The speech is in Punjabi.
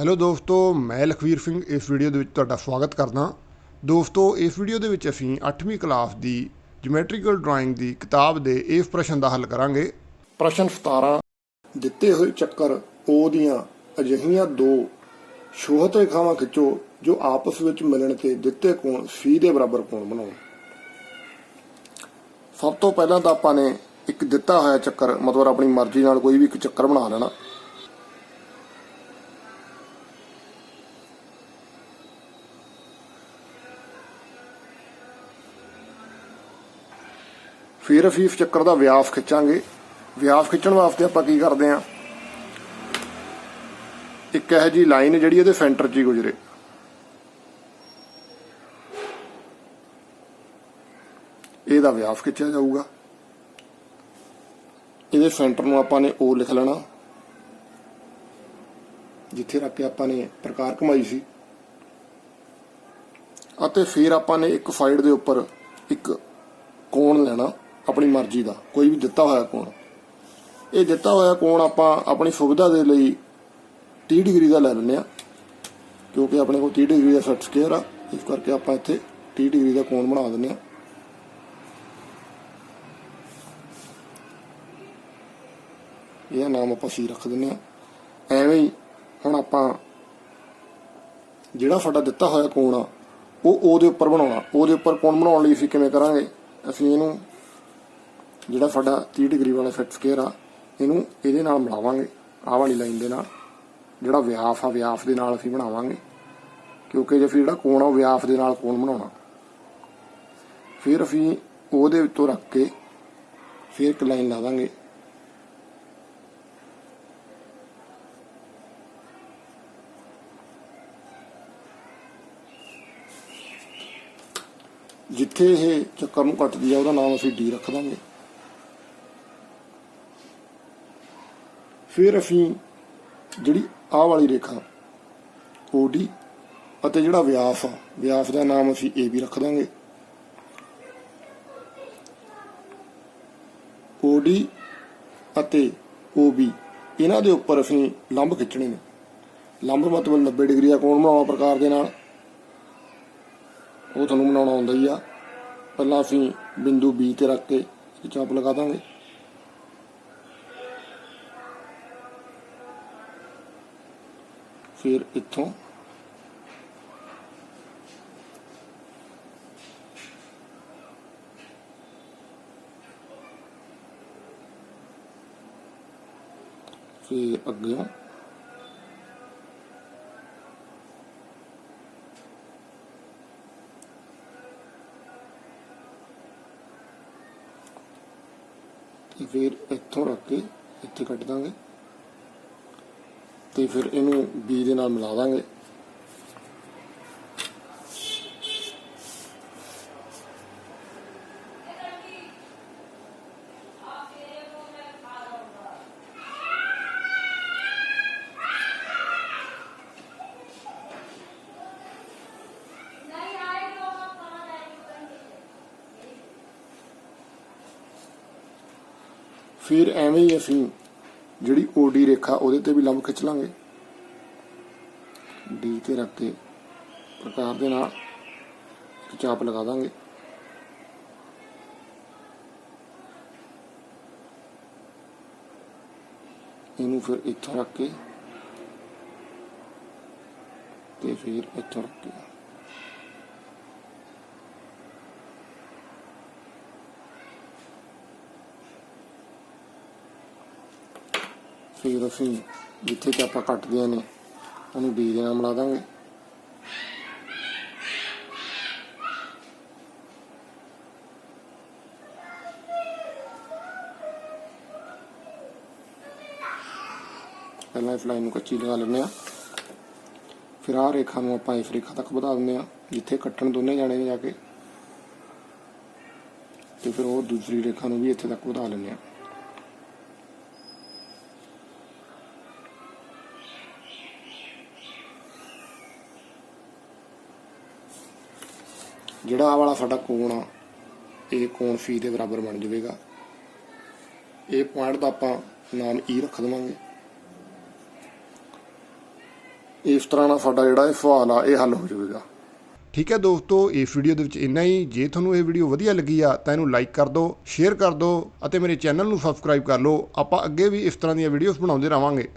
ਹੈਲੋ ਦੋਸਤੋ, ਮੈਂ ਲਖਵੀਰ ਸਿੰਘ, ਇਸ ਵੀਡੀਓ ਦੇ ਵਿੱਚ ਤੁਹਾਡਾ ਸਵਾਗਤ ਕਰਦਾ। ਦੋਸਤੋ, ਇਸ ਵੀਡੀਓ ਦੇ ਵਿੱਚ ਅਸੀਂ 8ਵੀਂ ਕਲਾਸ ਦੀ ਜਿਓਮੈਟ੍ਰੀਕਲ ਡਰਾਇੰਗ ਦੀ ਕਿਤਾਬ ਦੇ ਇਸ ਪ੍ਰਸ਼ਨ ਦਾ ਹੱਲ ਕਰਾਂਗੇ। ਪ੍ਰਸ਼ਨ 17 ਦਿੱਤੇ ਹੋਏ ਚੱਕਰ O ਦੀਆਂ ਅਜਿਹੀਆਂ ਦੋ ਸ਼ੋਹਤ ਰੇਖਾਵਾਂ ਖਿੱਚੋ, ਜੋ ਆਪਸ ਵਿੱਚ ਮਿਲਣ ਤੇ ਦਿੱਤੇ ਕੋਣ ਫੀ ਦੇ ਬਰਾਬਰ ਕੋਣ ਬਣਾਉਣ। ਸਭ ਤੋਂ ਪਹਿਲਾਂ ਤਾਂ ਆਪਾਂ ਨੇ ਇੱਕ ਦਿੱਤਾ ਹੋਇਆ ਚੱਕਰ, ਮਤਲਬ ਆਪਣੀ ਮਰਜ਼ੀ ਨਾਲ ਕੋਈ ਵੀ ਇੱਕ ਚੱਕਰ ਬਣਾ ਲੈਣਾ। ਫਿਰ ਅਸੀਂ ਇਸ ਚੱਕਰ ਦਾ ਵਿਆਸ ਖਿੱਚਾਂਗੇ। ਵਿਆਸ ਖਿੱਚਣ ਵਾਸਤੇ ਆਪਾਂ ਕੀ ਕਰਦੇ ਆਂ? ਇੱਕ ਇਹ ਜੀ ਲਾਈਨ ਜਿਹੜੀ ਇਹਦੇ ਸੈਂਟਰ 'ਚ ਹੀ ਗੁਜ਼ਰੇ। ਇਹਦਾ ਵਿਆਸ ਖਿੱਚਿਆ ਜਾਊਗਾ। ਇਹਦੇ ਸੈਂਟਰ ਨੂੰ ਆਪਾਂ ਨੇ O ਲਿਖ ਲੈਣਾ। ਜਿੱਥੇ ਰੱਖ ਕੇ ਆਪਾਂ ਨੇ ਪ੍ਰਕਾਰ ਕਮਾਈ ਸੀ। ਅਤੇ ਫਿਰ ਆਪਾਂ ਨੇ ਇੱਕ ਸਾਈਡ ਦੇ ਉੱਪਰ ਇੱਕ ਕੋਣ ਲੈਣਾ। ਆਪਣੀ ਮਰਜ਼ੀ ਦਾ, ਕੋਈ ਵੀ ਦਿੱਤਾ ਹੋਇਆ ਕੋਣ। ਇਹ ਦਿੱਤਾ ਹੋਇਆ ਕੋਣ ਆਪਾਂ ਆਪਣੀ ਸੁਵਿਧਾ ਦੇ ਲਈ 30 ਡਿਗਰੀ ਦਾ ਲੈ ਲੈਂਦੇ ਆ ਕਿਉਂਕਿ ਆਪਣੇ ਕੋਲ 30 ਡਿਗਰੀ ਦਾ ਸੈਟ ਸਕੁਅਰ ਆ, ਇਸ ਕਰਕੇ ਆਪਾਂ ਇੱਥੇ 30 ਡਿਗਰੀ ਦਾ ਕੋਣ ਬਣਾ ਦਿੰਦੇ ਆ ਇਹ ਨਾਮ ਆਪਾਂ ਸੀ ਰੱਖ ਦਿੰਦੇ ਆ ਐਵੇਂ ਹੀ ਹੁਣ ਆਪਾਂ ਜਿਹੜਾ ਸਾਡਾ ਦਿੱਤਾ ਹੋਇਆ ਕੋਣ ਆ, ਉਹ ਉਹਦੇ ਉੱਪਰ ਬਣਾਉਣਾ, ਉਹਦੇ ਉੱਪਰ ਕੋਣ ਬਣਾਉਣ ਲਈ ਅਸੀਂ ਕਿਵੇਂ ਕਰਾਂਗੇ, ਅਸੀਂ ਇਹਨੂੰ ਜਿਹੜਾ ਸਾਡਾ 30 ਡਿਗਰੀ ਵਾਲਾ ਸੈਟ ਸਕੁਅਰ ਆ, ਇਹਨੂੰ ਇਹਦੇ ਨਾਲ ਮਿਲਾਵਾਂਗੇ, ਆਹ ਵਾਲੀ ਲਾਈਨ ਦੇ ਨਾਲ। ਜਿਹੜਾ ਵਿਆਫ ਆ ਵਿਆਫ ਦੇ ਨਾਲ ਅਸੀਂ ਬਣਾਵਾਂਗੇ। ਕਿਉਂਕਿ ਜੇ ਫਿਰ ਜਿਹੜਾ ਕੋਣ ਆ, ਉਹ ਵਿਆਫ ਦੇ ਨਾਲ ਕੋਣ ਬਣਾਉਣਾ। ਫਿਰ ਅਸੀਂ ਉਹਦੇ ਉੱਤੋਂ ਰੱਖ ਕੇ ਫਿਰ ਇੱਕ ਲਾਈਨ ਲਾ ਦਾਂਗੇ। ਜਿੱਥੇ ਇਹ ਚੱਕਰ ਨੂੰ ਕੱਟਦੀ ਆ, ਉਹਦਾ ਨਾਮ ਅਸੀਂ ਡੀ ਰੱਖ ਦਾਂਗੇ। ਫਿਰ ਅਸੀਂ ਜਿਹੜੀ ਆਹ ਵਾਲੀ ਰੇਖਾ OD ਅਤੇ ਜਿਹੜਾ ਵਿਆਸ ਆ, ਵਿਆਸ ਦਾ ਨਾਮ ਅਸੀਂ AB ਰੱਖ ਦਾਂਗੇ। OD ਅਤੇ OB ਇਹਨਾਂ ਦੇ ਉੱਪਰ ਅਸੀਂ ਲੰਬ ਖਿੱਚਣੇ ਨੇ। ਲੰਬ ਮਤਲਬ 90 ਡਿਗਰੀ ਦਾ ਕੋਣ ਬਣਾਉਣਾ ਪ੍ਰਕਾਰ ਦੇ ਨਾਲ? ਉਹ ਤੁਹਾਨੂੰ ਬਣਾਉਣਾ ਆਉਂਦਾ ਹੀ ਆ। ਪਹਿਲਾਂ ਅਸੀਂ ਬਿੰਦੂ B ਤੇ ਰੱਖ ਕੇ ਇੱਕ ਚਾਪ ਲਗਾ ਦਾਂਗੇ। ਫਿਰ ਇੱਥੋਂ ਫਿਰ ਅੱਗੇ ਫਿਰ ਇੱਥੋਂ ਰੱਖ ਕੇ ਇੱਥੇ ਕੱਟ ਦਾਂਗੇ। ਤੇ ਫਿਰ ਇਹਨੂੰ ਬੀ ਦੇ ਨਾਲ ਮਿਲਾ ਦਾਂਗੇ। ਫਿਰ ਐਵੇਂ ਹੀ ਅਸੀਂ ਜਿਹੜੀ OD ਰੇਖਾ ਉਹਦੇ ਤੇ ਵੀ ਲੰਬ ਖਿੱਚ ਲਾਂਗੇ। D ਤੇ ਰੱਖ ਕੇ ਪ੍ਰਕਾਰ ਦੇ ਨਾਲ ਚਾਪ ਲਗਾ ਦਾਂਗੇ। ਇਹਨੂੰ ਫਿਰ ਇੱਥੋਂ ਰੱਖ ਕੇ ਤੇ ਫਿਰ ਇੱਥੋਂ ਰੱਖ ਕੇ। ਫਿਰ ਅਸੀਂ ਜਿੱਥੇ ਤੇ ਆਪਾਂ ਕੱਟਦੇ ਨੇ, ਉਹਨੂੰ ਡੀ ਦੇ ਨਾਲ ਮਿਲਾ ਦਾਂਗੇ। ਪਹਿਲਾਂ ਇਸ ਲਾਈਨ ਨੂੰ ਕੱਚੀ ਲਗਾ ਲੈਂਦੇ ਆ ਫਿਰ ਆਹ ਰੇਖਾ ਨੂੰ ਆਪਾਂ ਇਸ ਰੇਖਾ ਤੱਕ ਵਧਾ ਦਿੰਦੇ ਆ ਜਿੱਥੇ ਕੱਟਣ ਦੋਨੇ ਜਾਣੇ ਨੇ ਜਾ ਕੇ। ਤੇ ਫਿਰ ਉਹ ਦੂਸਰੀ ਰੇਖਾ ਨੂੰ ਵੀ ਇੱਥੇ ਤੱਕ ਵਧਾ ਲੈਂਦੇ ਆ ਜਿਹੜਾ ਆ ਵਾਲਾ ਸਾਡਾ ਕੋਣ ਆ, ਇਹ ਕੋਣ ਫੀ ਦੇ ਬਰਾਬਰ ਬਣ ਜਾਵੇਗਾ। ਇਹ ਪੁਆਇੰਟ ਦਾ ਆਪਾਂ ਨਾਮ ਈ ਰੱਖ ਦੇਵਾਂਗੇ। ਇਸ ਤਰ੍ਹਾਂ ਨਾਲ ਸਾਡਾ ਜਿਹੜਾ ਇਹ ਸਵਾਲ ਆ, ਇਹ ਹੱਲ ਹੋ ਜਾਵੇਗਾ। ਠੀਕ ਹੈ ਦੋਸਤੋ, ਇਸ ਵੀਡੀਓ ਦੇ ਵਿੱਚ ਇੰਨਾ ਹੀ। ਜੇ ਤੁਹਾਨੂੰ ਇਹ ਵੀਡੀਓ ਵਧੀਆ ਲੱਗੀ ਆ, ਤਾਂ ਇਹਨੂੰ ਲਾਈਕ ਕਰ ਦਿਓ ਸ਼ੇਅਰ ਕਰ ਦਿਓ ਅਤੇ ਮੇਰੇ ਚੈਨਲ ਨੂੰ ਸਬਸਕ੍ਰਾਈਬ ਕਰ ਲਓ। ਆਪਾਂ ਅੱਗੇ ਵੀ ਇਸ ਤਰ੍ਹਾਂ ਦੀਆਂ ਵੀਡੀਓਜ਼ ਬਣਾਉਂਦੇ ਰਹਾਂਗੇ।